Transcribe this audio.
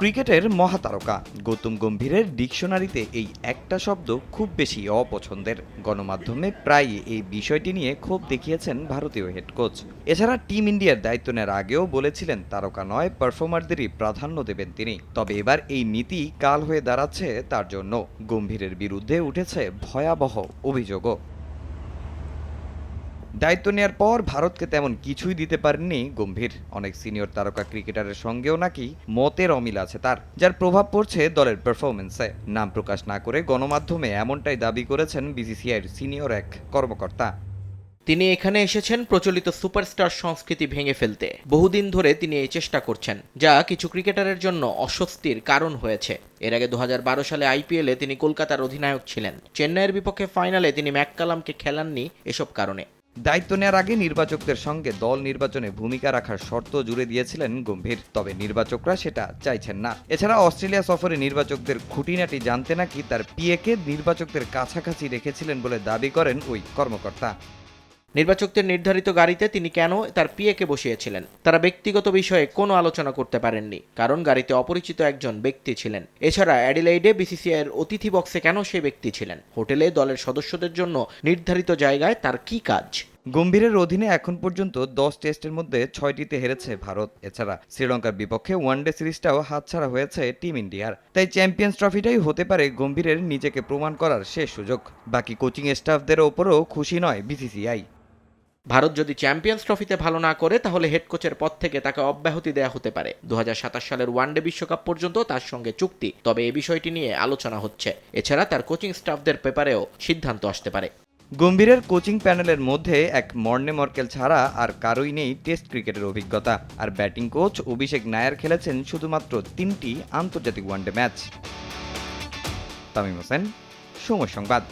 ক্রিকেটের মহাতারকা। গৌতম গম্ভীরের ডিকশনারিতে এই একটা শব্দ খুব বেশি অপছন্দের। গণমাধ্যমে প্রায় এই বিষয়টি নিয়ে ক্ষোভ দেখিয়েছেন ভারতীয় হেড কোচ এছাড়া টিম ইন্ডিয়ার দায়িত্ব নেওয়ার আগেও বলেছিলেন, তারকা নয় পারফর্মারদেরই প্রাধান্য দেবেন তিনি। তবে এবার এই নীতি কাল হয়ে দাঁড়াচ্ছে তার জন্য। গম্ভীরের বিরুদ্ধে উঠেছে ভয়াবহ অভিযোগও। দায়িত্ব নেওয়ার পর ভারতকে তেমন কিছুই দিতে পারেননি গম্ভীর। অনেক সিনিয়র তারকা ক্রিকেটারের সঙ্গেও নাকি মতের অমিল আছে তার, যার প্রভাব পড়ছে দলের পারফরমেন্সে নাম প্রকাশ না করে গণমাধ্যমে এমনটাই দাবি করেছেন বিসিসিআইয়ের সিনিয়র এক কর্মকর্তা। তিনি এখানে এসেছেন প্রচলিত সুপারস্টার সংস্কৃতি ভেঙে ফেলতে। বহুদিন ধরে তিনি এই চেষ্টা করছেন, যা কিছু ক্রিকেটারের জন্য অস্বস্তির কারণ হয়েছে। এর আগে দু হাজার বারো সালে আইপিএলে তিনি কলকাতার অধিনায়ক ছিলেন। চেন্নাইয়ের বিপক্ষে ফাইনালে তিনি ম্যাককালামকে খেলাননি এসব কারণে। দায়িত্ব নেওয়ার আগে নির্বাচকদের সঙ্গে দল নির্বাচনে ভূমিকা রাখার শর্ত জুড়ে দিয়েছিলেন গম্ভীর, তবে নির্বাচকরা সেটা চাইছেন না। এছাড়া অস্ট্রেলিয়া সফরে নির্বাচকদের খুঁটিনাটি জানতে নাকি তার পিএকে নির্বাচকদের কাছাকাছি রেখেছিলেন বলে দাবি করেন ওই কর্মকর্তা। নির্বাচকদের নির্ধারিত গাড়িতে তিনি কেন তার পিএকে বসিয়েছিলেন? তারা ব্যক্তিগত বিষয়ে কোনো আলোচনা করতে পারেননি, কারণ গাড়িতে অপরিচিত একজন ব্যক্তি ছিলেন। এছাড়া অ্যাডিলাইডে বিসিসিআইয়ের অতিথি বক্সে কেন সে ব্যক্তি ছিলেন? হোটেলে দলের সদস্যদের জন্য নির্ধারিত জায়গায় তার কি কাজ? গম্ভীরের অধীনে এখন পর্যন্ত দশ টেস্টের মধ্যে ছয়টিতে হেরেছে ভারত। এছাড়া শ্রীলঙ্কার বিপক্ষে ওয়ানডে সিরিজটাও হাতছাড়া হয়েছে টিম ইন্ডিয়ার। তাই চ্যাম্পিয়ন্স ট্রফিটাই হতে পারে গম্ভীরের নিজেকে প্রমাণ করার শেষ সুযোগ। বাকি কোচিং স্টাফদের ওপরও খুশি নয় বিসিসিআই। ভারত যদি চ্যাম্পিয়ন্স ট্রফিতে ভালো না করে, তাহলে হেড কোচের পদ থেকে তাকে অব্যাহতি দেওয়া হতে পারে। দু হাজার সাতাশ সালের ওয়ানডে বিশ্বকাপ পর্যন্ত তার সঙ্গে চুক্তি, তবে এ বিষয়টি নিয়ে আলোচনা হচ্ছে। এছাড়া তার কোচিং স্টাফদের পেপারেও সিদ্ধান্ত আসতে পারে। গম্ভীরের কোচিং প্যানেলের মধ্যে এক মর্নে মর্কেল ছাড়া আর কারোই নেই টেস্ট ক্রিকেটের অভিজ্ঞতা। আর ব্যাটিং কোচ অভিষেক নায়ার খেলেছেন শুধুমাত্র তিনটি আন্তর্জাতিক ওয়ানডে ম্যাচ তামিম হোসেন, সময় সংবাদ।